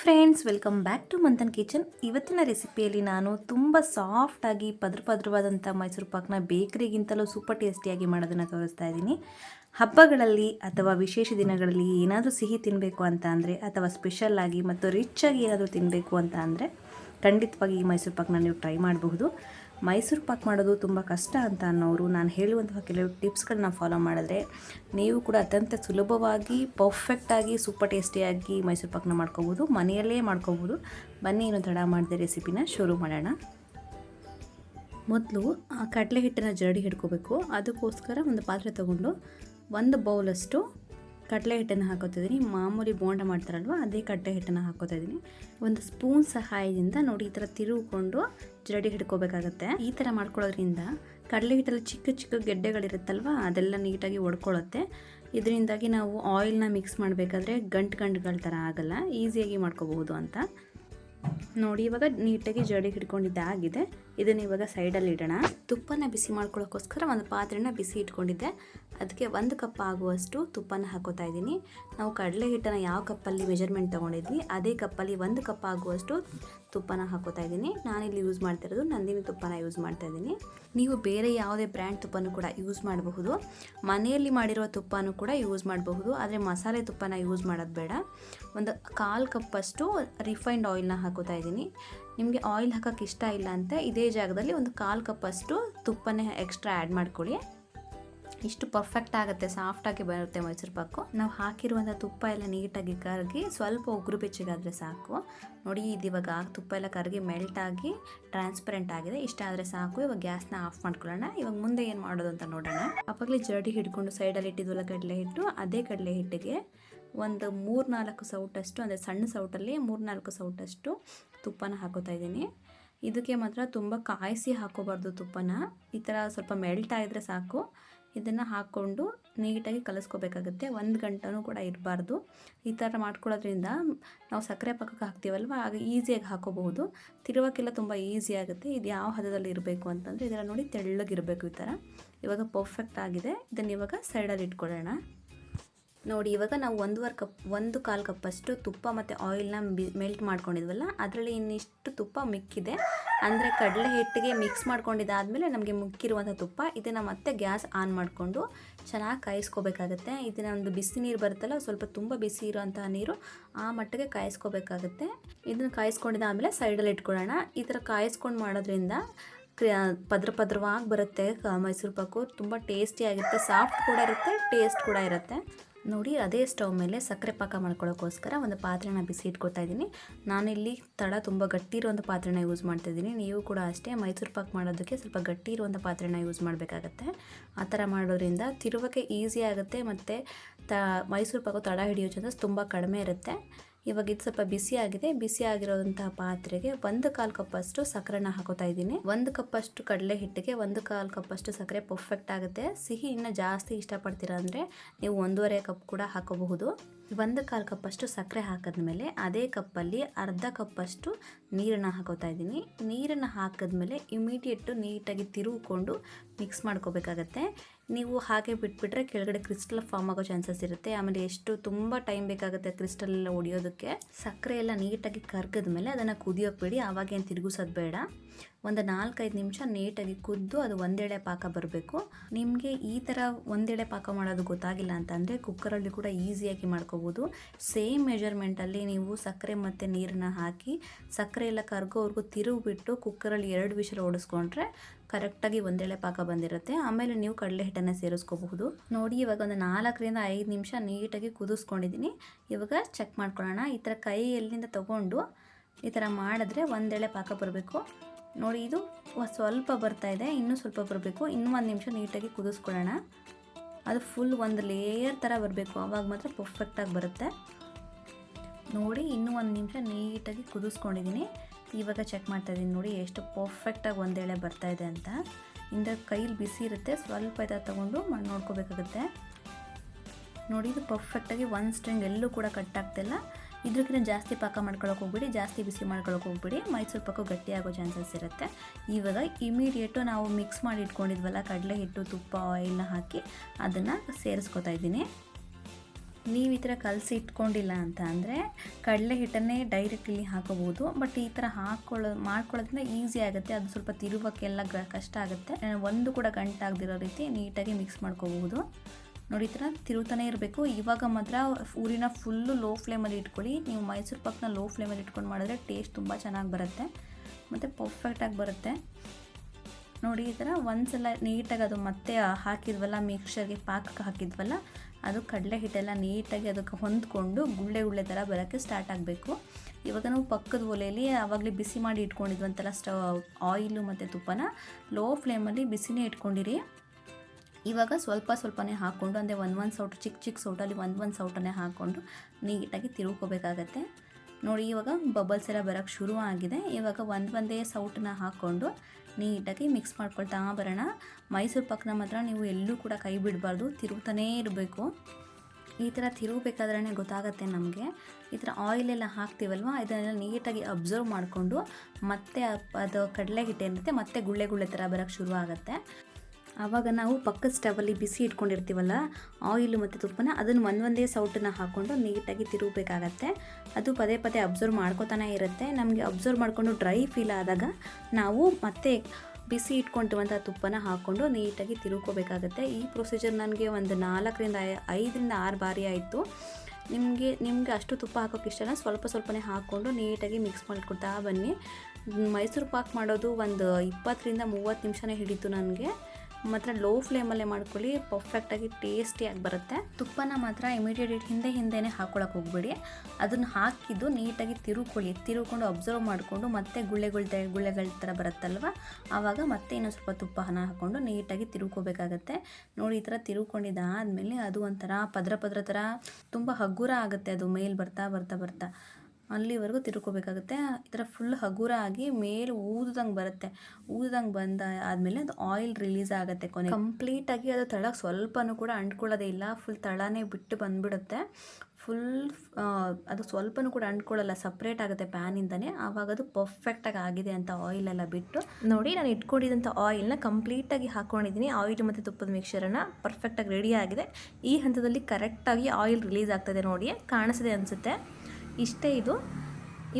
Friends welcome back to Manthan kitchen ಇವತ್ತಿನ ರೆಸಿಪಿಯಲ್ಲಿ ನಾನು ತುಂಬ ಸಾಫ್ಟಾಗಿ ಪದ್ರ ಪದ್ರವಾದಂಥ ಮೈಸೂರು ಪಾಕ್ನ ಬೇಕರಿಗಿಂತಲೂ ಸೂಪರ್ ಟೇಸ್ಟಿಯಾಗಿ ಮಾಡೋದನ್ನು ತೋರಿಸ್ತಾ ಇದ್ದೀನಿ. ಹಬ್ಬಗಳಲ್ಲಿ ಅಥವಾ ವಿಶೇಷ ದಿನಗಳಲ್ಲಿ ಏನಾದರೂ ಸಿಹಿ ತಿನ್ನಬೇಕು ಅಂತ ಅಂದರೆ, ಅಥವಾ ಸ್ಪೆಷಲ್ ಆಗಿ ಮತ್ತು ರಿಚ್ ಆಗಿ ಏನಾದರೂ ತಿನ್ನಬೇಕು ಅಂತ ಅಂದರೆ, ಖಂಡಿತವಾಗಿ ಈ ಮೈಸೂರು ಪಾಕ್ನ ನೀವು ಟ್ರೈ ಮಾಡಬಹುದು. ಮೈಸೂರು ಪಾಕ್ ಮಾಡೋದು ತುಂಬ ಕಷ್ಟ ಅಂತ ಅನ್ನೋರು ನಾನು ಹೇಳುವಂತಹ ಕೆಲವು ಟಿಪ್ಸ್ಗಳನ್ನ ಫಾಲೋ ಮಾಡಿದ್ರೆ ನೀವು ಕೂಡ ಅತ್ಯಂತ ಸುಲಭವಾಗಿ ಪರ್ಫೆಕ್ಟಾಗಿ ಸೂಪರ್ ಟೇಸ್ಟಿಯಾಗಿ ಮೈಸೂರು ಪಾಕ್ನ ಮಾಡ್ಕೋಬೋದು, ಮನೆಯಲ್ಲೇ ಮಾಡ್ಕೋಬೋದು. ಬನ್ನಿ ಏನು ತಡ ಮಾಡಿದ ರೆಸಿಪಿನ ಶುರು ಮಾಡೋಣ. ಮೊದಲು ಕಡಲೆ ಹಿಟ್ಟನ್ನು ಜರಡಿ ಹಿಡ್ಕೋಬೇಕು. ಅದಕ್ಕೋಸ್ಕರ ಒಂದು ಪಾತ್ರೆ ತಗೊಂಡು ಒಂದು ಬೌಲಷ್ಟು ಕಡಲೆ ಹಿಟ್ಟನ್ನು ಹಾಕೋತಿದ್ದೀನಿ. ಮಾಮೂಲಿ ಬೋಂಡ ಮಾಡ್ತಾರಲ್ವ, ಅದೇ ಕಡಲೆ ಹಿಟ್ಟನ್ನು ಹಾಕೋತಾ ಇದ್ದೀನಿ ಒಂದು ಸ್ಪೂನ್ ಸಹಾಯದಿಂದ ನೋಡಿ, ಈ ಥರ ತಿರುಗಿಕೊಂಡು ಜರಡಿ ಹಿಡ್ಕೋಬೇಕಾಗತ್ತೆ. ಈ ಥರ ಮಾಡ್ಕೊಳ್ಳೋದ್ರಿಂದ ಕಡಲೆ ಹಿಟ್ಟಲ್ಲಿ ಚಿಕ್ಕ ಚಿಕ್ಕ ಗೆಡ್ಡೆಗಳಿರುತ್ತಲ್ವ, ಅದೆಲ್ಲ ನೀಟಾಗಿ ಒಡ್ಕೊಳ್ಳುತ್ತೆ. ಇದರಿಂದಾಗಿ ನಾವು ಆಯಿಲ್ನ ಮಿಕ್ಸ್ ಮಾಡಬೇಕಾದ್ರೆ ಗಂಟು ಗಂಟುಗಳ ಥರ ಆಗಲ್ಲ, ಈಸಿಯಾಗಿ ಮಾಡ್ಕೋಬಹುದು ಅಂತ. ನೋಡಿ, ಇವಾಗ ನೀಟಾಗಿ ಜಡಿ ಹಿಡ್ಕೊಂಡಿದ್ದಾಗಿದೆ ಇದನ್ನು ಇವಾಗ ಸೈಡಲ್ಲಿ ಇಡೋಣ. ತುಪ್ಪನ ಬಿಸಿ ಮಾಡ್ಕೊಳ್ಳೋಕ್ಕೋಸ್ಕರ ಒಂದು ಪಾತ್ರೆನ ಬಿಸಿ ಇಟ್ಕೊಂಡಿದ್ದೆ. ಅದಕ್ಕೆ ಒಂದು ಕಪ್ ಆಗುವಷ್ಟು ತುಪ್ಪನ ಹಾಕೋತಾ ಇದ್ದೀನಿ. ನಾವು ಕಡಲೆ ಹಿಟ್ಟನ್ನು ಯಾವ ಕಪ್ಪಲ್ಲಿ ಮೆಜರ್ಮೆಂಟ್ ತೊಗೊಂಡಿದ್ವಿ, ಅದೇ ಕಪ್ಪಲ್ಲಿ ಒಂದು ಕಪ್ ಆಗುವಷ್ಟು ತುಪ್ಪನ ಹಾಕೋತಾ ಇದ್ದೀನಿ. ನಾನಿಲ್ಲಿ ಯೂಸ್ ಮಾಡ್ತಿರೋದು ನಂದಿನಿ ತುಪ್ಪನ ಯೂಸ್ ಮಾಡ್ತಾ ಇದ್ದೀನಿ. ನೀವು ಬೇರೆ ಯಾವುದೇ ಬ್ರ್ಯಾಂಡ್ ತುಪ್ಪನೂ ಕೂಡ ಯೂಸ್ ಮಾಡಬಹುದು. ಮನೆಯಲ್ಲಿ ಮಾಡಿರುವ ತುಪ್ಪನೂ ಕೂಡ ಯೂಸ್ ಮಾಡಬಹುದು. ಆದರೆ ಮಸಾಲೆ ತುಪ್ಪನ ಯೂಸ್ ಮಾಡೋದು ಬೇಡ. ಒಂದು ಕಾಲು ಕಪ್ಪಷ್ಟು ರಿಫೈನ್ಡ್ ಆಯಿಲ್ನ ಹಾಕೋತಾ ಇದ್ದೀನಿ. ನಿಮಗೆ ಆಯಿಲ್ ಹಾಕೋಕ್ಕೆ ಇಷ್ಟ ಇಲ್ಲ ಅಂತ ಇದೇ ಜಾಗದಲ್ಲಿ ಒಂದು ಕಾಲು ಕಪ್ಪಷ್ಟು ತುಪ್ಪನೇ ಎಕ್ಸ್ಟ್ರಾ ಆ್ಯಡ್ ಮಾಡ್ಕೊಳ್ಳಿ. ಇಷ್ಟು ಪರ್ಫೆಕ್ಟ್ ಆಗುತ್ತೆ ಸಾಫ್ಟಾಗಿ ಬರುತ್ತೆ ಮೈಸೂರು ಪಾಕು. ನಾವು ಹಾಕಿರುವಂಥ ತುಪ್ಪ ಎಲ್ಲ ನೀಟಾಗಿ ಕರಗಿ, ಸ್ವಲ್ಪ ಉಗುರು ಬೆಚ್ಚಗಾದರೆ ಸಾಕು. ನೋಡಿ, ಇದು ಇವಾಗ ತುಪ್ಪ ಎಲ್ಲ ಕರಗಿ ಮೆಲ್ಟಾಗಿ ಟ್ರಾನ್ಸ್ಪರೆಂಟ್ ಆಗಿದೆ. ಇಷ್ಟ ಆದರೆ ಸಾಕು. ಇವಾಗ ಗ್ಯಾಸ್ನ ಆಫ್ ಮಾಡ್ಕೊಳ್ಳೋಣ. ಇವಾಗ ಮುಂದೆ ಏನು ಮಾಡೋದು ಅಂತ ನೋಡೋಣ. ಅವಾಗಲೇ ಜರಡಿ ಹಿಡ್ಕೊಂಡು ಸೈಡಲ್ಲಿ ಇಟ್ಟಿದ್ವಲ್ಲ ಕಡಲೆ ಹಿಟ್ಟು. ಅದೇ ಕಡಲೆ ಹಿಟ್ಟಿಗೆ ಒಂದು ಮೂರು ನಾಲ್ಕು ಸೌಟಷ್ಟು, ಅಂದರೆ ಸಣ್ಣ ಸೌಟಲ್ಲಿ ಮೂರು ನಾಲ್ಕು ಸೌಟಷ್ಟು ತುಪ್ಪನ ಹಾಕೋತಾ ಇದ್ದೀನಿ. ಇದಕ್ಕೆ ಮಾತ್ರ ತುಂಬ ಕಾಯಿಸಿ ಹಾಕೋಬಾರ್ದು ತುಪ್ಪನ. ಈ ಥರ ಸ್ವಲ್ಪ ಮೆಲ್ಟ್ ಆಗಿದ್ರೆ ಸಾಕು. ಇದನ್ನು ಹಾಕ್ಕೊಂಡು ನೀಟಾಗಿ ಕಲಿಸ್ಕೋಬೇಕಾಗುತ್ತೆ. ಒಂದು ಗಂಟೆನೂ ಕೂಡ ಇರಬಾರ್ದು. ಈ ಥರ ಮಾಡ್ಕೊಳ್ಳೋದ್ರಿಂದ ನಾವು ಸಕ್ಕರೆ ಪಕ್ಕಕ್ಕೆ ಹಾಕ್ತೀವಲ್ವ? ಆಗ ಈಸಿಯಾಗಿ ಹಾಕೋಬಹುದು. ತಿರುವಕ್ಕೆಲ್ಲ ತುಂಬ ಈಸಿ ಆಗುತ್ತೆ. ಇದು ಯಾವ ಹದದಲ್ಲಿ ಇರಬೇಕು ಅಂತಂದರೆ ಇದರ ನೋಡಿ ತೆಳ್ಳಗಿರಬೇಕು ಈ ಥರ ಇವಾಗ ಪರ್ಫೆಕ್ಟ್ ಆಗಿದೆ. ಇದನ್ನು ಇವಾಗ ಸೈಡಲ್ಲಿ ಇಟ್ಕೊಳ್ಳೋಣ. ನೋಡಿ, ಇವಾಗ ನಾವು ಒಂದೂವರೆ ಕಪ್, ಒಂದು ಕಾಲು ಕಪ್ಪಷ್ಟು ತುಪ್ಪ ಮತ್ತು ಆಯಿಲ್ನ ಬಿ ಮೆಲ್ಟ್ ಮಾಡ್ಕೊಂಡಿದ್ವಲ್ಲ, ಅದರಲ್ಲಿ ಇನ್ನಿಷ್ಟು ತುಪ್ಪ ಮಿಕ್ಕಿದೆ. ಅಂದರೆ ಕಡಲೆ ಹಿಟ್ಟಿಗೆ ಮಿಕ್ಸ್ ಮಾಡ್ಕೊಂಡಿದ್ದಾದಮೇಲೆ ನಮಗೆ ಮುಕ್ಕಿರುವಂಥ ತುಪ್ಪ, ಇದನ್ನು ಮತ್ತೆ ಗ್ಯಾಸ್ ಆನ್ ಮಾಡಿಕೊಂಡು ಚೆನ್ನಾಗಿ ಕಾಯಿಸ್ಕೋಬೇಕಾಗತ್ತೆ. ಇದನ್ನ ಒಂದು ಬಿಸಿ ನೀರು ಬರುತ್ತಲ್ಲ ಸ್ವಲ್ಪ ತುಂಬ ಬಿಸಿ ಇರುವಂತಹ ನೀರು ಆ ಮಟ್ಟಿಗೆ ಕಾಯಿಸ್ಕೋಬೇಕಾಗತ್ತೆ. ಇದನ್ನು ಕಾಯಿಸ್ಕೊಂಡಿದ್ದಾದಮೇಲೆ ಸೈಡಲ್ಲಿ ಇಟ್ಕೊಳ್ಳೋಣ. ಈ ಥರ ಕಾಯಿಸ್ಕೊಂಡು ಮಾಡೋದ್ರಿಂದ ಪದ್ರ ಪದ್ರವಾಗಿ ಬರುತ್ತೆ ಮೈಸೂರು ಪಾಕು. ತುಂಬ ಟೇಸ್ಟಿಯಾಗಿರುತ್ತೆ ಸಾಫ್ಟ್ ಕೂಡ ಇರುತ್ತೆ, ಟೇಸ್ಟ್ ಕೂಡ ಇರುತ್ತೆ. ನೋಡಿ, ಅದೇ ಸ್ಟವ್ ಮೇಲೆ ಸಕ್ಕರೆ ಪಾಕ ಮಾಡ್ಕೊಳ್ಳೋಕ್ಕೋಸ್ಕರ ಒಂದು ಪಾತ್ರೆನ ಬಿಸಿ ಇಟ್ಕೊತಾ ಇದ್ದೀನಿ. ನಾನಿಲ್ಲಿ ತಳ ತುಂಬ ಗಟ್ಟಿ ಇರುವಂಥ ಪಾತ್ರೆನ ಯೂಸ್ ಮಾಡ್ತಾ ಇದ್ದೀನಿ. ನೀವು ಕೂಡ ಅಷ್ಟೇ ಮೈಸೂರು ಪಾಕ್ ಮಾಡೋದಕ್ಕೆ ಸ್ವಲ್ಪ ಗಟ್ಟಿ ಇರುವಂಥ ಪಾತ್ರೆನ ಯೂಸ್ ಮಾಡಬೇಕಾಗತ್ತೆ. ಆ ಥರ ಮಾಡೋದ್ರಿಂದ ತಿರುವಕ್ಕೆ ಈಸಿ ಆಗುತ್ತೆ ಮತ್ತು ತ ಮೈಸೂರು ಪಾಕು ತಳ ಹಿಡಿಯೋ ಚಾನ್ಸಸ್ ತುಂಬ ಕಡಿಮೆ ಇರುತ್ತೆ. ಇವಾಗ ಇದು ಸ್ವಲ್ಪ ಬಿಸಿ ಆಗಿದೆ. ಬಿಸಿ ಆಗಿರೋದಂತಹ ಪಾತ್ರೆಗೆ ಒಂದು ಕಾಲು ಕಪ್ಪಷ್ಟು ಸಕ್ಕರೆನ ಹಾಕೋತಾ ಇದ್ದೀನಿ. ಒಂದು ಕಪ್ ಅಷ್ಟು ಕಡಲೆ ಹಿಟ್ಟಿಗೆ ಒಂದು ಕಾಲು ಕಪ್ಪಷ್ಟು ಸಕ್ಕರೆ ಪರ್ಫೆಕ್ಟ್ ಆಗುತ್ತೆ. ಸಿಹಿ ಇನ್ನು ಜಾಸ್ತಿ ಇಷ್ಟಪಡ್ತೀರಾ ಅಂದರೆ ನೀವು ಒಂದೂವರೆ ಕಪ್ ಕೂಡ ಹಾಕೋಬಹುದು. ಒಂದು ಕಾಲು ಕಪ್ಪಷ್ಟು ಸಕ್ಕರೆ ಹಾಕಿದ್ಮೇಲೆ ಅದೇ ಕಪ್ಪಲ್ಲಿ ಅರ್ಧ ಕಪ್ ಅಷ್ಟು ನೀರನ್ನು ಹಾಕೋತಾ ಇದ್ದೀನಿ. ನೀರನ್ನು ಹಾಕಿದ್ಮೇಲೆ ಇಮಿಡಿಯೇಟು ನೀಟಾಗಿ ತಿರುಗಿಕೊಂಡು ಮಿಕ್ಸ್ ಮಾಡ್ಕೋಬೇಕಾಗತ್ತೆ. ನೀವು ಹಾಗೆ ಬಿಟ್ಬಿಟ್ರೆ ಕೆಳಗಡೆ ಕ್ರಿಸ್ಟಲ್ ಫಾರ್ಮ್ ಆಗೋ ಚಾನ್ಸಸ್ ಇರುತ್ತೆ. ಆಮೇಲೆ ಎಷ್ಟು ತುಂಬ ಟೈಮ್ ಬೇಕಾಗುತ್ತೆ ಕ್ರಿಸ್ಟಲ್ ಎಲ್ಲ ಒಡೆಯೋದಕ್ಕೆ. ಸಕ್ಕರೆ ಎಲ್ಲ ನೀಟಾಗಿ ಕರ್ಗದ ಮೇಲೆ ಅದನ್ನು ಕುದಿಯೋಕ್ಬೇಡಿ ಆವಾಗೇನು ತಿರುಗಿಸೋದು ಬೇಡ. ಒಂದು ನಾಲ್ಕೈದು ನಿಮಿಷ ನೀಟಾಗಿ ಕುದ್ದು ಅದು ಒಂದೆಳೆ ಪಾಕ ಬರಬೇಕು. ನಿಮಗೆ ಈ ಥರ ಒಂದೆಳೆ ಪಾಕ ಮಾಡೋದು ಗೊತ್ತಾಗಿಲ್ಲ ಅಂತಂದರೆ ಕುಕ್ಕರಲ್ಲಿ ಕೂಡ ಈಸಿಯಾಗಿ ಮಾಡ್ಕೋಬೋದು. ಸೇಮ್ ಮೆಜರ್ಮೆಂಟಲ್ಲಿ ನೀವು ಸಕ್ಕರೆ ಮತ್ತು ನೀರನ್ನ ಹಾಕಿ ಸಕ್ಕರೆ ಎಲ್ಲ ಕರ್ಗೋವರೆಗೂ ತಿರುಗಿಬಿಟ್ಟು ಕುಕ್ಕರಲ್ಲಿ ಎರಡು ವಿಷಲ್ ಓಡಿಸ್ಕೊಂಡ್ರೆ ಕರೆಕ್ಟಾಗಿ ಒಂದೆಳೆ ಪಾಕ ಬಂದಿರುತ್ತೆ. ಆಮೇಲೆ ನೀವು ಕಡಲೆ ಹಿಟ್ಟನ್ನು ಸೇರಿಸ್ಕೋಬಹುದು. ನೋಡಿ, ಇವಾಗ ಒಂದು ನಾಲ್ಕರಿಂದ ಐದು ನಿಮಿಷ ನೀಟಾಗಿ ಕುದಿಸ್ಕೊಂಡಿದ್ದೀನಿ. ಇವಾಗ ಚೆಕ್ ಮಾಡ್ಕೊಳ್ಳೋಣ. ಈ ಥರ ಕೈಯಲ್ಲಿಂದ ತೊಗೊಂಡು ಈ ಥರ ಮಾಡಿದ್ರೆ ಒಂದೆಳೆ ಪಾಕ ಬರಬೇಕು. ನೋಡಿ, ಇದು ಸ್ವಲ್ಪ ಬರ್ತಾ ಇದೆ, ಇನ್ನೂ ಸ್ವಲ್ಪ ಬರಬೇಕು. ಇನ್ನೂ ಒಂದು ನಿಮಿಷ ನೀಟಾಗಿ ಕುದಿಸ್ಕೊಳ್ಳೋಣ. ಅದು ಫುಲ್ ಒಂದು ಲೇಯರ್ ಥರ ಬರಬೇಕು. ಆವಾಗ ಮಾತ್ರ ಪರ್ಫೆಕ್ಟಾಗಿ ಬರುತ್ತೆ. ನೋಡಿ, ಇನ್ನೂ ಒಂದು ನಿಮಿಷ ನೀಟಾಗಿ ಕುದಿಸ್ಕೊಂಡಿದ್ದೀನಿ ಇವಾಗ ಚೆಕ್ ಮಾಡ್ತಾ ಇದ್ದೀನಿ ನೋಡಿ, ಎಷ್ಟು ಪರ್ಫೆಕ್ಟಾಗಿ ಒಂದೇಳೆ ಬರ್ತಾ ಇದೆ ಅಂತ. ಇಂದ ಕೈಲಿ ಬಿಸಿ ಇರುತ್ತೆ, ಸ್ವಲ್ಪ ಇದ ತೊಗೊಂಡು ನೋಡ್ಕೋಬೇಕಾಗುತ್ತೆ. ನೋಡಿ, ಇದು ಪರ್ಫೆಕ್ಟಾಗಿ ಒಂದು ಸ್ಟ್ರಿಂಗ್ ಎಲ್ಲೂ ಕೂಡ ಕಟ್ ಆಗ್ತಿಲ್ಲ ಇದ್ರಕ್ಕಿಂತ ಜಾಸ್ತಿ ಪಾಕ ಮಾಡ್ಕೊಳಕ್ಕೆ ಹೋಗ್ಬಿಡಿ, ಜಾಸ್ತಿ ಬಿಸಿ ಮಾಡ್ಕೊಳಕ್ಕೆ ಹೋಗ್ಬಿಡಿ. ಮೈಸೂರು ಪಾಕ ಗಟ್ಟಿಯಾಗೋ ಚಾನ್ಸಸ್ ಇರುತ್ತೆ. ಇವಾಗ ಇಮಿಡಿಯೇಟು ನಾವು ಮಿಕ್ಸ್ ಮಾಡಿ ಇಟ್ಕೊಂಡಿದ್ವಲ್ಲ ಕಡಲೆ ಹಿಟ್ಟು ತುಪ್ಪ ಆಯಿಲ್ನ ಹಾಕಿ ಅದನ್ನು ಸೇರಿಸ್ಕೊತಾ ಇದ್ದೀನಿ. ನೀವು ಈ ಥರ ಕಲಸಿ ಇಟ್ಕೊಂಡಿಲ್ಲ ಅಂತ ಅಂದರೆ ಕಡಲೆ ಹಿಟ್ಟನ್ನೇ ಡೈರೆಕ್ಟ್ಲಿ ಹಾಕೋಬೋದು ಬಟ್ ಈ ಥರ ಹಾಕೊಳ್ಳೋ ಮಾಡ್ಕೊಳ್ಳೋದ್ರಿಂದ ಈಸಿ ಆಗುತ್ತೆ. ಅದು ಸ್ವಲ್ಪ ತಿರುವಕ್ಕೆಲ್ಲ ಕಷ್ಟ ಆಗುತ್ತೆ. ಒಂದು ಕೂಡ ಗಂಟಾಗದಿರೋ ರೀತಿ ನೀಟಾಗಿ ಮಿಕ್ಸ್ ಮಾಡ್ಕೋಬಹುದು. ನೋಡಿ, ಈ ಥರ ತಿರುಗ್ತಾನೆ ಇರಬೇಕು. ಇವಾಗ ಮಾತ್ರ ಊರಿನ ಫುಲ್ಲು ಲೋ ಫ್ಲೇಮಲ್ಲಿ ಇಟ್ಕೊಳ್ಳಿ. ನೀವು ಮೈಸೂರು ಪಾಕ್ನ ಲೋ ಫ್ಲೇಮಲ್ಲಿ ಇಟ್ಕೊಂಡು ಮಾಡಿದ್ರೆ ಟೇಸ್ಟ್ ತುಂಬ ಚೆನ್ನಾಗಿ ಬರುತ್ತೆ. ಮತ್ತು ಪರ್ಫೆಕ್ಟಾಗಿ ಬರುತ್ತೆ. ನೋಡಿ, ಈ ಥರ ಒಂದ್ಸಲ ನೀಟಾಗಿ ಅದು ಮತ್ತೆ ಹಾಕಿದ್ವಲ್ಲ ಮಿಕ್ಸರ್ಗೆ ಪಾಕಕ್ಕೆ ಹಾಕಿದ್ವಲ್ಲ, ಅದು ಕಡಲೆ ಹಿಟ್ಟೆಲ್ಲ ನೀಟಾಗಿ ಅದಕ್ಕೆ ಹೊಂದ್ಕೊಂಡು ಗುಳ್ಳೆ ಗುಳ್ಳೆ ಥರ ಬರೋಕ್ಕೆ ಸ್ಟಾರ್ಟ್ ಆಗಬೇಕು. ಇವಾಗ ನಾವು ಪಕ್ಕದ ಒಲೆಯಲ್ಲಿ ಆವಾಗಲೇ ಬಿಸಿ ಮಾಡಿ ಇಟ್ಕೊಂಡಿದ್ವಂತೆಲ್ಲ, ಸ್ಟವ್ ಆಯಿಲು ಮತ್ತು ತುಪ್ಪನ ಲೋ ಫ್ಲೇಮಲ್ಲಿ ಬಿಸಿನೇ ಇಟ್ಕೊಂಡಿರಿ. ಇವಾಗ ಸ್ವಲ್ಪ ಸ್ವಲ್ಪನೇ ಹಾಕ್ಕೊಂಡು, ಅಂದರೆ ಒಂದು ಒಂದು ಸೌಟು ಚಿಕ್ಕ ಚಿಕ್ಕ ಸೌಟಲ್ಲಿ ಒಂದು ಒಂದು ಸೌಟನ್ನೇ ಹಾಕ್ಕೊಂಡು ನೀಟಾಗಿ ತಿರುಗ್ಕೋಬೇಕಾಗತ್ತೆ. ನೋಡಿ, ಇವಾಗ ಬಬಲ್ಸ್ ಎಲ್ಲ ಬರೋಕ್ಕೆ ಶುರು ಆಗಿದೆ. ಇವಾಗ ಒಂದು ಒಂದೇ ಸೌಟನ್ನ ಹಾಕ್ಕೊಂಡು ನೀಟಾಗಿ ಮಿಕ್ಸ್ ಮಾಡ್ಕೊಳ್ತಾ ಬರೋಣ. ಮೈಸೂರು ಪಾಕ್ನ ಮಾತ್ರ ನೀವು ಎಲ್ಲೂ ಕೂಡ ಕೈ ಬಿಡಬಾರ್ದು, ತಿರುಗ್ತಾನೇ ಇರಬೇಕು. ಈ ಥರ ತಿರುಗಬೇಕಾದ್ರೆ ಗೊತ್ತಾಗತ್ತೆ ನಮಗೆ. ಈ ಥರ ಆಯಿಲೆಲ್ಲ ಹಾಕ್ತೀವಲ್ವ? ಇದನ್ನೆಲ್ಲ ನೀಟಾಗಿ ಅಬ್ಸರ್ವ್ ಮಾಡಿಕೊಂಡು ಮತ್ತೆ ಅದು ಕಡಲೆ ಹಿಟ್ಟು ಮತ್ತೆ ಗುಳ್ಳೆ ಗುಳ್ಳೆ ಥರ ಬರೋಕ್ಕೆ ಶುರು ಆಗುತ್ತೆ. ಆವಾಗ ನಾವು ಪಕ್ಕದ ಸ್ಟವಲ್ಲಿ ಬಿಸಿ ಇಟ್ಕೊಂಡಿರ್ತೀವಲ್ಲ, ಆಯಿಲು ಮತ್ತು ತುಪ್ಪನ ಅದನ್ನು ಒಂದು ಒಂದೇ ಸೌಟನ್ನ ಹಾಕ್ಕೊಂಡು ನೀಟಾಗಿ ತಿರುಗಬೇಕಾಗತ್ತೆ. ಅದು ಪದೇ ಪದೇ ಅಬ್ಸರ್ವ್ ಮಾಡ್ಕೋತಾನೆ ಇರುತ್ತೆ. ನಮಗೆ ಅಬ್ಸರ್ವ್ ಮಾಡಿಕೊಂಡು ಡ್ರೈ ಫೀಲ್ ಆದಾಗ ನಾವು ಮತ್ತೆ ಬಿಸಿ ಇಟ್ಕೊಂಡಿರುವಂಥ ತುಪ್ಪನ ಹಾಕ್ಕೊಂಡು ನೀಟಾಗಿ ತಿರುಗ್ಕೋಬೇಕಾಗತ್ತೆ. ಈ ಪ್ರೊಸೀಜರ್ ನನಗೆ ಒಂದು ನಾಲ್ಕರಿಂದ ಐದರಿಂದ ಆರು ಬಾರಿ ಆಯಿತು. ನಿಮಗೆ ನಿಮಗೆ ಅಷ್ಟು ತುಪ್ಪ ಹಾಕೋಕೆ ಇಷ್ಟನ? ಸ್ವಲ್ಪ ಸ್ವಲ್ಪನೇ ಹಾಕ್ಕೊಂಡು ನೀಟಾಗಿ ಮಿಕ್ಸ್ ಮಾಡಿಕೊಡ್ತಾ ಬನ್ನಿ. ಮೈಸೂರು ಪಾಕ್ ಮಾಡೋದು ಒಂದು ಇಪ್ಪತ್ತರಿಂದ ಮೂವತ್ತು ನಿಮಿಷನೇ ಹಿಡಿತು ನನಗೆ. ಮಾತ್ರ ಲೋ ಫ್ಲೇಮಲ್ಲೇ ಮಾಡ್ಕೊಳ್ಳಿ ಪರ್ಫೆಕ್ಟಾಗಿ ಟೇಸ್ಟಿಯಾಗಿ ಬರುತ್ತೆ. ತುಪ್ಪನ ಮಾತ್ರ ಇಮಿಡಿಯೇಟ್ ಹಿಂದೆ ಹಿಂದೆನೇ ಹಾಕೊಳಕ್ಕೆ ಹೋಗ್ಬೇಡಿ. ಅದನ್ನು ಹಾಕಿದ್ದು ನೀಟಾಗಿ ತಿರುಕೊಳ್ಳಿ. ತಿರುಕೊಂಡು ಅಬ್ಸರ್ವ್ ಮಾಡಿಕೊಂಡು ಮತ್ತೆ ಗುಳ್ಳೆಗಳ ಗುಳ್ಳೆಗಳ ಥರ ಬರುತ್ತಲ್ವ? ಆವಾಗ ಮತ್ತೆ ಇನ್ನೊಂದು ಸ್ವಲ್ಪ ತುಪ್ಪನ ಹಾಕ್ಕೊಂಡು ನೀಟಾಗಿ ತಿರುಕೋಬೇಕಾಗತ್ತೆ ನೋಡಿ, ಈ ಥರ ತಿರುಕೊಂಡಿದ್ದಾದಮೇಲೆ ಅದು ಒಂಥರ ಪದ್ರ ಪದ್ರ ಥರ ತುಂಬ ಹಗುರ ಆಗುತ್ತೆ. ಅದು ಮೇಲೆ ಬರ್ತಾ ಬರ್ತಾ ಬರ್ತಾ. ಅಲ್ಲಿವರೆಗೂ ತಿರ್ಕೋಬೇಕಾಗುತ್ತೆ. ಈ ಥರ ಫುಲ್ ಹಗುರ ಆಗಿ ಮೇಲೆ ಊದ್ದಂಗೆ ಬರುತ್ತೆ. ಊದ್ದಂಗೆ ಬಂದ ಆದಮೇಲೆ ಅದು ಆಯಿಲ್ ರಿಲೀಸ್ ಆಗುತ್ತೆ ಕೊನೆ ಕಂಪ್ಲೀಟಾಗಿ ಅದು ತಳಕ್ಕೆ ಸ್ವಲ್ಪನೂ ಕೂಡ ಅಂಟ್ಕೊಳ್ಳೋದೇ ಇಲ್ಲ. ಫುಲ್ ತಳನೇ ಬಿಟ್ಟು ಬಂದುಬಿಡುತ್ತೆ. ಫುಲ್ ಅದು ಸ್ವಲ್ಪನೂ ಕೂಡ ಅಂಟ್ಕೊಳ್ಳಲ್ಲ. ಸಪ್ರೇಟ್ ಆಗುತ್ತೆ ಪ್ಯಾನಿಂದನೇ ಆವಾಗ ಅದು ಪರ್ಫೆಕ್ಟಾಗಿ ಆಗಿದೆ ಅಂತ ಆಯಿಲೆಲ್ಲ ಬಿಟ್ಟು. ನೋಡಿ, ನಾನು ಇಟ್ಕೊಂಡಿದ್ದಂಥ ಆಯಿಲ್ನ ಕಂಪ್ಲೀಟಾಗಿ ಹಾಕ್ಕೊಂಡಿದ್ದೀನಿ ಆಯಿಲ್ ಮತ್ತು ತುಪ್ಪದ ಮಿಕ್ಸರನ್ನು ಪರ್ಫೆಕ್ಟಾಗಿ ರೆಡಿ ಆಗಿದೆ. ಈ ಹಂತದಲ್ಲಿ ಕರೆಕ್ಟಾಗಿ ಆಯಿಲ್ ರಿಲೀಸ್ ಆಗ್ತದೆ ನೋಡಿ. ಕಾಣಿಸಿದೆ ಅನಿಸುತ್ತೆ. ಇಷ್ಟೇ ಇದು.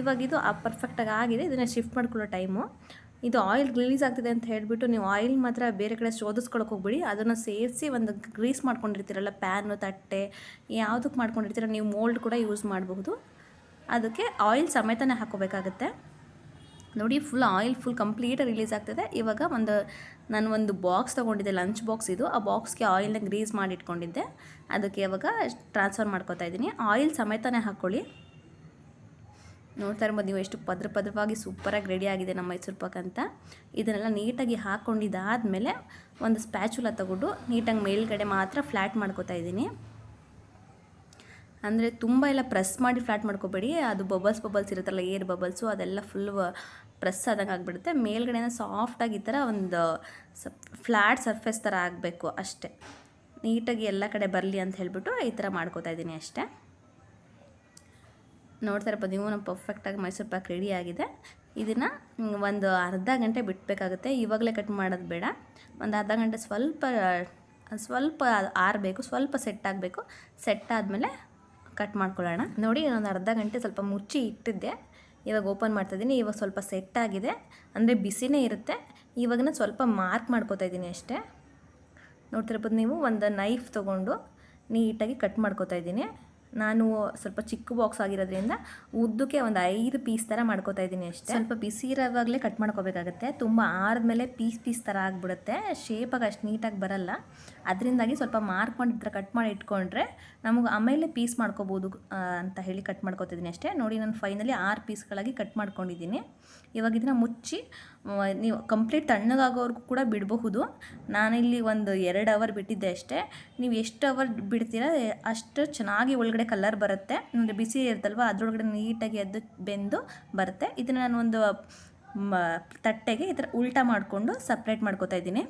ಇವಾಗ ಇದು ಪರ್ಫೆಕ್ಟಾಗಿ ಆಗಿದೆ. ಇದನ್ನು ಶಿಫ್ಟ್ ಮಾಡ್ಕೊಳ್ಳೋ ಟೈಮು ಇದು ಆಯಿಲ್ ರಿಲೀಸ್ ಆಗ್ತಿದೆ ಅಂತ ಹೇಳಿಬಿಟ್ಟು ನೀವು ಆಯಿಲ್ ಮಾತ್ರ ಬೇರೆ ಕಡೆ ಶೋಧಿಸ್ಕೊಳಕ್ಕೆ ಹೋಗ್ಬಿಡಿ. ಅದನ್ನು ಸೇರಿಸಿ ಒಂದು ಗ್ರೀಸ್ ಮಾಡ್ಕೊಂಡಿರ್ತೀರಲ್ಲ ಪ್ಯಾನು ತಟ್ಟೆ ಯಾವುದಕ್ಕೆ ಮಾಡ್ಕೊಂಡಿರ್ತೀರ ನೀವು ಮೋಲ್ಡ್ ಕೂಡ ಯೂಸ್ ಮಾಡಬಹುದು. ಅದಕ್ಕೆ ಆಯಿಲ್ ಸಮೇತನೇ ಹಾಕೋಬೇಕಾಗುತ್ತೆ ನೋಡಿ full oil full complete release ಆಗ್ತದೆ. ಇವಾಗ ಒಂದು, ನಾನು ಒಂದು ಬಾಕ್ಸ್ ತೊಗೊಂಡಿದ್ದೆ ಲಂಚ್ ಬಾಕ್ಸ್ ಇದು. ಆ ಬಾಕ್ಸ್ಗೆ ಆಯಿಲ್ನ ಗ್ರೀಸ್ ಮಾಡಿಟ್ಕೊಂಡಿದ್ದೆ ಅದಕ್ಕೆ ಇವಾಗ ಟ್ರಾನ್ಸ್ಫರ್ ಮಾಡ್ಕೋತಾ ಇದ್ದೀನಿ. ಆಯಿಲ್ ಸಮೇತನೇ ಹಾಕ್ಕೊಳ್ಳಿ. ನೋಡ್ತಾ ಇರ್ಬೋದು, ನೀವು ಎಷ್ಟು ಪದ್ರ ಪದ್ರವಾಗಿ ಸೂಪರಾಗಿ ರೆಡಿ ಆಗಿದೆ ನಮ್ಮ ಮೈಸೂರು ಪಾಕ್ ಅಂತ. ಇದನ್ನೆಲ್ಲ ನೀಟಾಗಿ ಹಾಕ್ಕೊಂಡಿದ್ದಾದಮೇಲೆ ಒಂದು ಸ್ಪ್ಯಾಚುಲ ತಗೊಂಡು ನೀಟಾಗಿ ಮೇಲ್ಗಡೆ ಮಾತ್ರ ಫ್ಲ್ಯಾಟ್ ಮಾಡ್ಕೊತಾ ಇದ್ದೀನಿ. ಅಂದರೆ ತುಂಬ ಎಲ್ಲ ಪ್ರೆಸ್ ಮಾಡಿ ಫ್ಲ್ಯಾಟ್ ಮಾಡ್ಕೋಬೇಡಿ. ಅದು ಬಬಲ್ಸ್ ಬಬಲ್ಸ್ ಇರುತ್ತಲ್ಲ ಏರ್ ಬಬಲ್ಸು ಅದೆಲ್ಲ ಫುಲ್ ಪ್ರೆಸ್ ಆದಂಗೆ ಆಗಿಬಿಡುತ್ತೆ. ಮೇಲ್ಗಡೆನ ಸಾಫ್ಟಾಗಿ ಈ ಥರ ಒಂದು ಸ ಫ್ಲ್ಯಾಟ್ ಸರ್ಫೇಸ್ ಥರ ಆಗಬೇಕು ಅಷ್ಟೇ. ನೀಟಾಗಿ ಎಲ್ಲ ಕಡೆ ಬರಲಿ ಅಂತ ಹೇಳ್ಬಿಟ್ಟು ಈ ಥರ ಮಾಡ್ಕೋತಾ ಇದ್ದೀನಿ ಅಷ್ಟೇ. ನೋಡ್ತಾ ಇರ್ಬೋದು ನೀವು ನಮ್ಮ ಪರ್ಫೆಕ್ಟಾಗಿ ಮೈಸೂರು ಪಾಕ್ ರೆಡಿ ಆಗಿದೆ. ಇದನ್ನು ಒಂದು ಅರ್ಧ ಗಂಟೆ ಬಿಡಬೇಕಾಗುತ್ತೆ ಇವಾಗಲೇ ಕಟ್ ಮಾಡೋದು ಬೇಡ. ಒಂದು ಅರ್ಧ ಗಂಟೆ ಸ್ವಲ್ಪ ಸ್ವಲ್ಪ ಆರಬೇಕು, ಸ್ವಲ್ಪ ಸೆಟ್ ಆಗಬೇಕು. ಸೆಟ್ ಆದಮೇಲೆ ಕಟ್ ಮಾಡ್ಕೊಳ್ಳೋಣ. ನೋಡಿ ಒಂದು ಅರ್ಧ ಗಂಟೆ ಸ್ವಲ್ಪ ಮುಚ್ಚಿ ಇಟ್ಟಿದ್ದೆ. ಇವಾಗ ಓಪನ್ ಮಾಡ್ತಾಯಿದ್ದೀನಿ ಇವಾಗ ಸ್ವಲ್ಪ ಸೆಟ್ ಆಗಿದೆ. ಅಂದರೆ ಬಿಸಿನೇ ಇರುತ್ತೆ. ಇವಾಗ ಸ್ವಲ್ಪ ಮಾರ್ಕ್ ಮಾಡ್ಕೋತಾ ಇದ್ದೀನಿ ಅಷ್ಟೇ. ನೋಡ್ತಿರ್ಬೋದು ನೀವು ಒಂದು ನೈಫ್ ತೊಗೊಂಡು ನೀಟಾಗಿ ಕಟ್ ಮಾಡ್ಕೋತಾ ಇದ್ದೀನಿ. ನಾನು ಸ್ವಲ್ಪ ಚಿಕ್ಕ ಬಾಕ್ಸ್ ಆಗಿರೋದ್ರಿಂದ ಉದ್ದಕ್ಕೆ ಒಂದು ಐದು ಪೀಸ್ ಥರ ಮಾಡ್ಕೋತಾ ಇದ್ದೀನಿ ಅಷ್ಟೇ. ಸ್ವಲ್ಪ ಬಿಸಿ ಇರೋವಾಗಲೇ ಕಟ್ ಮಾಡ್ಕೋಬೇಕಾಗತ್ತೆ. ತುಂಬ ಆರಿದ್ಮೇಲೆ ಪೀಸ್ ಪೀಸ್ ಥರ ಆಗಿಬಿಡುತ್ತೆ. ಶೇಪಾಗಿ ಅಷ್ಟು ನೀಟಾಗಿ ಬರಲ್ಲ. ಅದರಿಂದಾಗಿ ಸ್ವಲ್ಪ ಮಾರ್ಕ್ ಮಾಡಿ ಕಟ್ ಮಾಡಿ ಇಟ್ಕೊಂಡ್ರೆ ನಮಗೆ ಆಮೇಲೆ ಪೀಸ್ ಮಾಡ್ಕೋಬೋದು ಅಂತ ಹೇಳಿ ಕಟ್ ಮಾಡ್ಕೋತಿದ್ದೀನಿ ಅಷ್ಟೇ. ನೋಡಿ, ನಾನು ಫೈನಲಿ ಆರು ಪೀಸ್ಗಳಾಗಿ ಕಟ್ ಮಾಡ್ಕೊಂಡಿದ್ದೀನಿ. ಇವಾಗ ಇದನ್ನ ಮುಚ್ಚಿ ನೀವು ಕಂಪ್ಲೀಟ್ ತಣ್ಣಗಾಗೋವರೆಗೂ ಕೂಡ ಬಿಡಬಹುದು. ನಾನಿಲ್ಲಿ ಒಂದು ಎರಡು ಅವರ್ ಬಿಟ್ಟಿದ್ದೆ ಅಷ್ಟೇ. ನೀವು ಎಷ್ಟು ಅವರ್ ಬಿಡ್ತೀರಾ, ಅಷ್ಟು ಚೆನ್ನಾಗಿ ಒಳಗಡೆ ಕಲರ್ ಬರುತ್ತೆ. ಅಂದರೆ ಬಿಸಿ ಇರುತ್ತಲ್ವ, ಅದರೊಳಗಡೆ ನೀಟಾಗಿ ಎದ್ದು ಬೆಂದು ಬರುತ್ತೆ. ಇದನ್ನು ನಾನು ಒಂದು ತಟ್ಟೆಗೆ ಈ ಥರ ಉಲ್ಟಾ ಮಾಡಿಕೊಂಡು ಸಪ್ರೇಟ್ ಮಾಡ್ಕೊತಾ ಇದ್ದೀನಿ.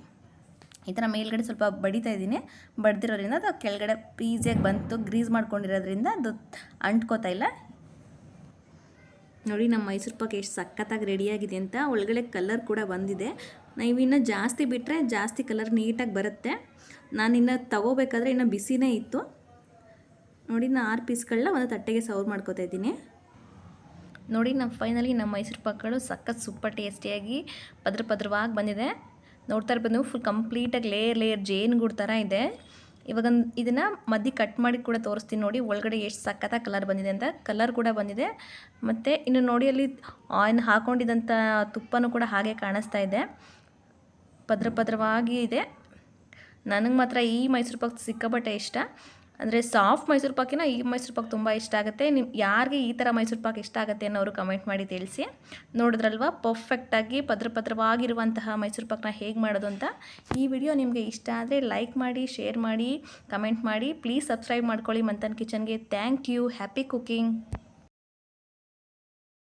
ಈ ಥರ ಮೇಲ್ಗಡೆ ಸ್ವಲ್ಪ ಬಡಿತಾ ಇದ್ದೀನಿ. ಬಡ್ದಿರೋದ್ರಿಂದ ಅದು ಕೆಳಗಡೆ ಈಸಿಯಾಗಿ ಬಂತು. ಗ್ರೀಸ್ ಮಾಡ್ಕೊಂಡಿರೋದ್ರಿಂದ ಅದು ಅಂಟ್ಕೋತಾ ಇಲ್ಲ. ನೋಡಿ ನಮ್ಮ ಮೈಸೂರು ಪಾಕ್ ಎಷ್ಟು ಸಖತ್ತಾಗಿ ರೆಡಿಯಾಗಿದೆ ಅಂತ ಒಳಗಡೆ ಕಲರ್ ಕೂಡ ಬಂದಿದೆ. ನೀವಿನ್ನು ಜಾಸ್ತಿ ಬಿಟ್ಟರೆ ಜಾಸ್ತಿ ಕಲರ್ ನೀಟಾಗಿ ಬರುತ್ತೆ. ನಾನು ಇನ್ನು ತಗೋಬೇಕಾದ್ರೆ ಇನ್ನು ಬಿಸಿನೇ ಇತ್ತು. ನೋಡಿ ನಾನು ಆರು ಪೀಸ್ಗಳನ್ನ ಒಂದು ತಟ್ಟೆಗೆ ಸರ್ವ್ ಮಾಡ್ಕೊತಾ ಇದ್ದೀನಿ. ನೋಡಿ ನಮ್ಮ ಫೈನಲಿ ನಮ್ಮ ಮೈಸೂರು ಪಾಕ್ಗಳು ಸಖತ್ ಸೂಪರ್ ಟೇಸ್ಟಿಯಾಗಿ ಪದ್ರ ಪದ್ರವಾಗಿ ಬಂದಿದೆ. ನೋಡ್ತಾ ಇರ್ಬೋದು ನೀವು ಫುಲ್ ಕಂಪ್ಲೀಟಾಗಿ ಲೇಯರ್ ಲೇಯರ್ ಜೇನುಗೂಡು ಥರ ಇದೆ. ಇವಾಗ ಇದನ್ನು ಮಧ್ಯೆ ಕಟ್ ಮಾಡಿ ಕೂಡ ತೋರಿಸ್ತೀನಿ ನೋಡಿ. ಒಳಗಡೆ ಎಷ್ಟು ಸಖತ್ತಾಗಿ ಕಲರ್ ಬಂದಿದೆ ಅಂತ. ಕಲರ್ ಕೂಡ ಬಂದಿದೆ. ಮತ್ತು ಇನ್ನು ನೋಡಿ ಅಲ್ಲಿ ಆಯಿನ್ ಹಾಕೊಂಡಿದ್ದಂಥ ತುಪ್ಪನೂ ಕೂಡ ಹಾಗೆ ಕಾಣಿಸ್ತಾ ಇದೆ. ಪದ್ರ ಪದ್ರವಾಗಿ ಇದೆ. ನನಗೆ ಮಾತ್ರ ಈ ಮೈಸೂರು ಪಾಕ್ ಸಿಕ್ಕಾಪಟ್ಟೆ ಇಷ್ಟ. ಅಂದರೆ ಸಾಫ್ಟ್ ಮೈಸೂರು ಪಾಕಿನ ಈ ಮೈಸೂರು ಪಾಕ್ ತುಂಬ ಇಷ್ಟ ಆಗುತ್ತೆ. ನಿಮ್ಮ ಯಾರಿಗೆ ಈ ಥರ ಮೈಸೂರು ಪಾಕ್ ಇಷ್ಟ ಆಗುತ್ತೆ ಅನ್ನೋರು ಕಮೆಂಟ್ ಮಾಡಿ ತಿಳಿಸಿ. ನೋಡಿದ್ರಲ್ವ ಪರ್ಫೆಕ್ಟಾಗಿ ಪದ್ರ ಪದ್ರವಾಗಿರುವಂತಹ ಮೈಸೂರು ಪಾಕ್ನ ಹೇಗೆ ಮಾಡೋದು ಅಂತ. ಈ ವಿಡಿಯೋ ನಿಮಗೆ ಇಷ್ಟ ಆದರೆ ಲೈಕ್ ಮಾಡಿ ಶೇರ್ ಮಾಡಿ ಕಮೆಂಟ್ ಮಾಡಿ. ಪ್ಲೀಸ್ ಸಬ್ಸ್ಕ್ರೈಬ್ ಮಾಡ್ಕೊಳ್ಳಿ Manthan ಕಿಚನ್ಗೆ. Thank you happy cooking